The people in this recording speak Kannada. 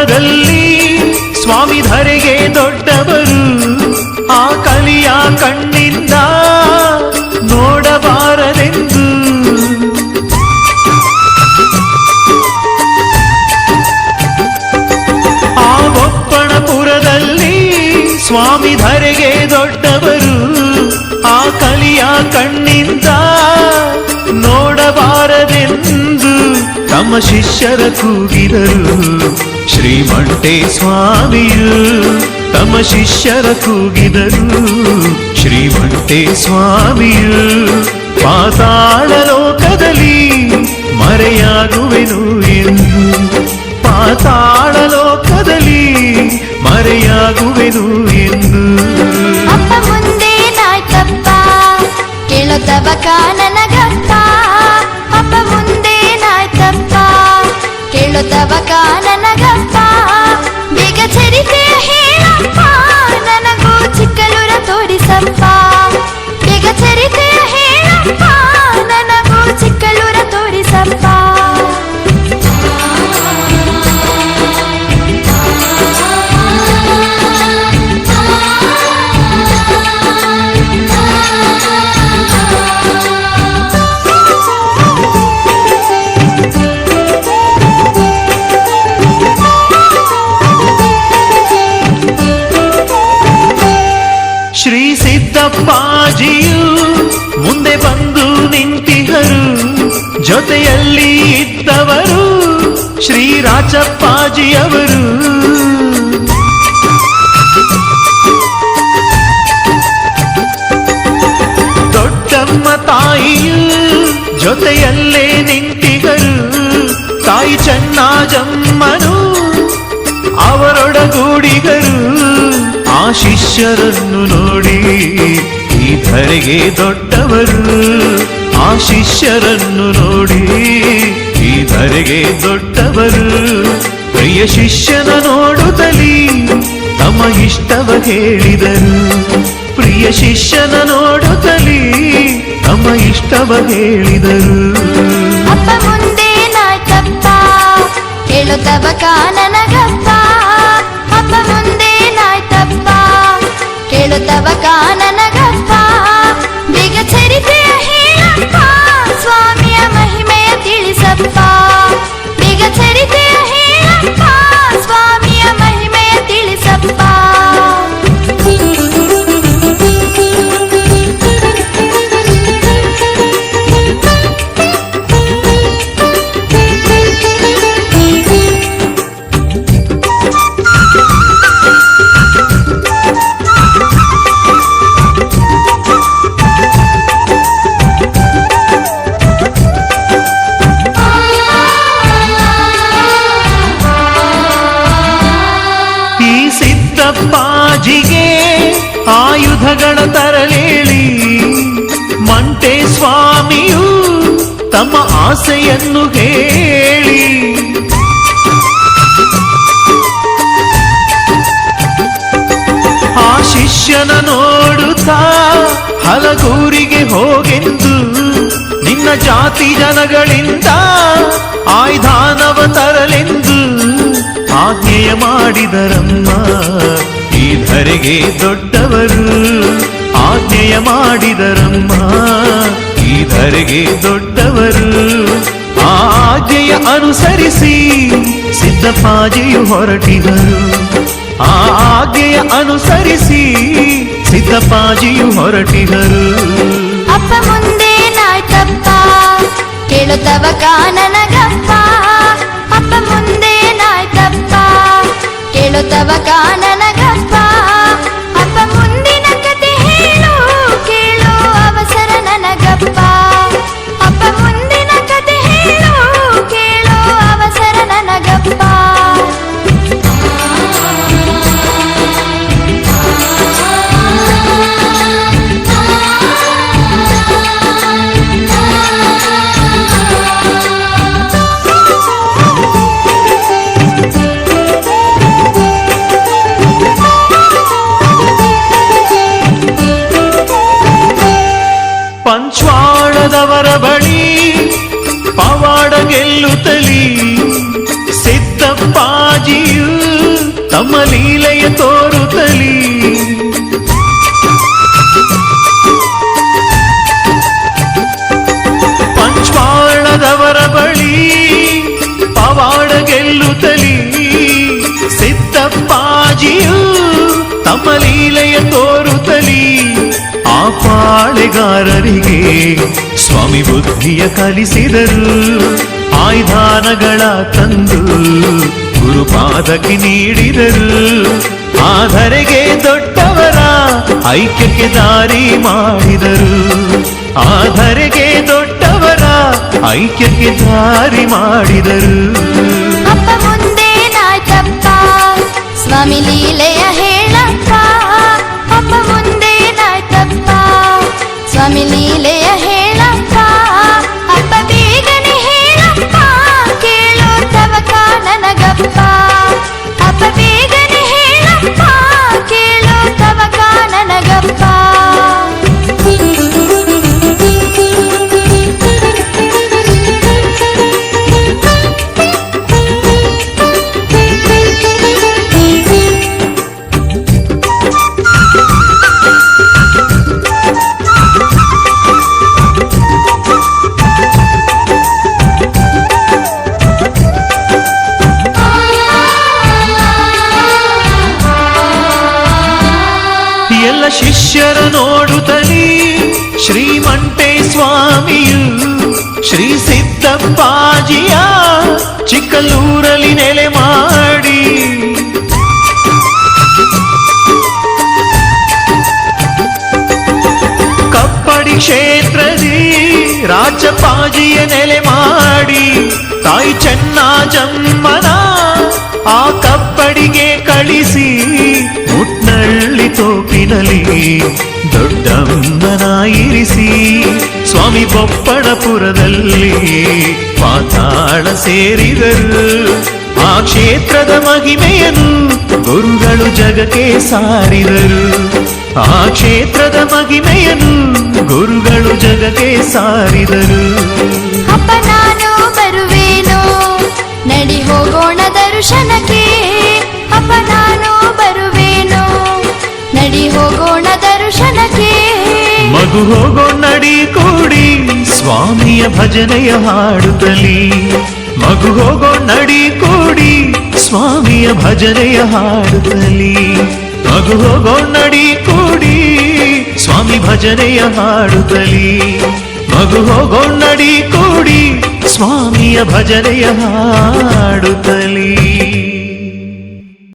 ಒಪ್ಪಣಪುರದಲ್ಲಿ ಸ್ವಾಮಿ ಧರೆಗೆ ದೊಡ್ಡವರು, ಆ ಕಲಿಯ ಕಣ್ಣಿಂದ ನೋಡಬಾರದೆಂದು. ಆ ಒಪ್ಪಣಪುರದಲ್ಲಿ ಸ್ವಾಮಿ ಧರೆಗೆ ದೊಡ್ಡವರು, ಆ ಕಲಿಯ ಕಣ್ಣಿಂದ ನೋಡಬಾರದೆಂದು. ತಮ್ಮ ಶಿಷ್ಯರ ಕೂಗಿದರು. ಶ್ರೀಮಂಟೆ ಸ್ವಾಮಿಯು ತಮ್ಮ ಶಿಷ್ಯರ ಕೂಗಿದರು. ಶ್ರೀಮಂಟೆ ಸ್ವಾಮಿಯು ಪಾತಾಳ ಲೋಕದಲ್ಲಿ ಮರೆಯಾಗುವೆನು ಎಂದು. ಪಾತಾಳ ಲೋಕದಲ್ಲಿ ಮರೆಯಾಗುವೆನು ಎಂದು. ಮುಂದೆ ನಾಯ್ಕಪ್ಪ ಕೇಳುತ್ತವ ಕಾನನಗಪ್ಪ. ಅಪ್ಪ ಮುಂದೆ ನಾಯ್ಕಪ್ಪ ಕೇಳುತ್ತವ ಕಾನನಗಪ್ಪ. ಜೊತೆಯಲ್ಲಿ ಇದ್ದವರು ಶ್ರೀ ರಾಜಪ್ಪಾಜಿಯವರು ದೊಡ್ಡಮ್ಮ ತಾಯಿಯು ಜೊತೆಯಲ್ಲೇ ನಿಂತಿಗರು ತಾಯಿ ಚೆನ್ನಾಜಮ್ಮನು ಅವರೊಡಗೂಡಿಗರು ಆ ಶಿಷ್ಯರನ್ನು ನೋಡಿ ಈ ಧರೆಗೆ ದೊಡ್ಡವರು. ಶಿಷ್ಯರನ್ನು ನೋಡಿ ಈ ಧರೆಗೆ ದೊಡ್ಡವರು, ಪ್ರಿಯ ಶಿಷ್ಯನ ನೋಡುತ್ತಲಿ ತಮ್ಮ ಇಷ್ಟವ ಹೇಳಿದರು. ಪ್ರಿಯ ಶಿಷ್ಯನ ನೋಡುತ್ತಲಿ ತಮ್ಮ ಇಷ್ಟವ ಹೇಳಿದರು. ಮುಂದೆ ಅಪ್ಪ ಆಯುಧಗಳ ತರಲೇಳಿ. ಮಂಟೆ ಸ್ವಾಮಿಯು ತಮ್ಮ ಆಸೆಯನ್ನು ಹೇಳಿ. ಆ ಶಿಷ್ಯನ ನೋಡುತ್ತಾ ಹಲಗೂರಿಗೆ ಹೋಗೆಂದು ನಿನ್ನ ಜಾತಿ ಜನಗಳಿಂದ ಆಯ್ದಾನವ ತರಲೆಂದು ಆಜ್ಞೆಯ ಮಾಡಿದರಮ್ಮ. ಈ ಧರೆಗೆ ದೊಡ್ಡವರು ಆಜ್ಞೆಯ ಮಾಡಿದರಮ್ಮ. ಶ್ರೀಧರಿಗೆ ದೊಡ್ಡವರು ಆಜ್ಞೆಯ ಅನುಸರಿಸಿ ಸಿದ್ದಪ್ಪಾಜಿಯು ಹೊರಟಿದರು. ಆಜ್ಞೆಯ ಅನುಸರಿಸಿ ಸಿದ್ದಪ್ಪಾಜಿಯು ಹೊರಟಿದರು. ಅಪ್ಪ ಮುಂದೆ ನಾಯ್ತಪ್ಪ ಕೇಳುತ್ತವ ಕಾನನಗಪ್ಪ ಪಂಚ್ವಾಳದವರ ಬಳಿ ಪವಾಡ ಗೆಲ್ಲುತ್ತಲಿ ಸಿದ್ದಪ್ಪಾಜಿಯು ಪಾಜಿಯು ತಮ್ಮ ಲೀಲೆಯ ತೋರುತ್ತಲಿ. ಪಂಚ್ವಾಳದವರ ಬಳಿ ಪವಾಡ ಗೆಲ್ಲುತ್ತಲಿ ಸಿದ್ದಪ್ಪಾಜಿಯು ತಮ್ಮ ಲೀಲೆಯ ತೋರುತ್ತಲಿ. ಆ ಪಾಳೆಗಾರರಿಗೆ ಸ್ವಾಮಿ ಬುದ್ಧಿಯ ಕಲಿಸಿದರು. ಆಯ್ದಾನಗಳ ತಂದು ಗುರುಪಾದಕ್ಕೆ ನೀಡಿದರು. ಆಧರೆಗೆ ದೊಡ್ಡವರ ಐಕ್ಯಕ್ಕೆ ದಾರಿ ಮಾಡಿದರು. ಆಧರೆಗೆ ದೊಡ್ಡವರ ಐಕ್ಯಕ್ಕೆ ದಾರಿ ಮಾಡಿದರು. ಅಪ್ಪ ಮುಂದೇನಾಯ್ತಪ್ಪ ಸ್ವಾಮಿ ಲೀಲೆಯ ಹೇಳಪ್ಪ. ಅಪ್ಪ ಮುಂದೇನಾಯ್ತಪ್ಪ ಸ್ವಾಮಿ ಲೀಲೆಯ ಶಿಷ್ಯರ ನೋಡುತ್ತಲಿ ಶ್ರೀಮಂಟೆ ಸ್ವಾಮಿಯು ಶ್ರೀ ಸಿದ್ದಪ್ಪಾಜಿಯ ಚಿಕ್ಕಲ್ಲೂರಲ್ಲಿ ನೆಲೆ ಮಾಡಿ. ಕಪ್ಪಡಿ ಕ್ಷೇತ್ರದಿ ರಾಜಪಾಜಿಯ ನೆಲೆ ಮಾಡಿ. ತಾಯಿ ಚೆನ್ನಾಜಮ್ಮನ ಆ ಕಪ್ಪಡಿಗೆ ಕಳಿಸಿ. ಮುಟ್ನಳ್ಳಿ ತೋಪಿನಲ್ಲಿ ದೊಡ್ಡಮ್ಮನ ಇರಿಸಿ ಸ್ವಾಮಿ ಬೊಪ್ಪಣಪುರದಲ್ಲಿ ಪಾತಾಳ ಸೇರಿದರು. ಆ ಕ್ಷೇತ್ರದ ಮಹಿಮೆಯನ್ನು ಗುರುಗಳು ಜಗಕ್ಕೆ ಸಾರಿದರು. ಆ ಕ್ಷೇತ್ರದ ಮಹಿಮೆಯನ್ನು ಗುರುಗಳು ಜಗಕ್ಕೆ ಸಾರಿದರು. ಅಪ್ಪ, ನಾನು ಬರುವೇನೋ? ನಡಿ ಹೋಗೋಣ ದರ್ಶನಕ್ಕೆ ಹೋಗೋಣ ದರ್ಶನಕ್ಕೆ ಮಗು ಹೋಗೋ ನಡಿ ಕೂಡಿ ಸ್ವಾಮಿಯ ಭಜನೆಯ ಹಾಡುತ್ತಲಿ ಮಗು ಹೋಗೋ ನಡಿ ಕೂಡಿ ಸ್ವಾಮಿಯ ಭಜನೆಯ ಹಾಡುತ್ತಲಿ ಮಗು ಹೋಗೋ ನಡಿ ಕೂಡಿ ಸ್ವಾಮಿ ಭಜನೆಯ ಹಾಡುತ್ತಲಿ ಮಗು ಹೋಗೋ ನಡಿ ಕೂಡಿ ಸ್ವಾಮಿಯ ಭಜನೆಯ ಹಾಡುತ್ತಲಿ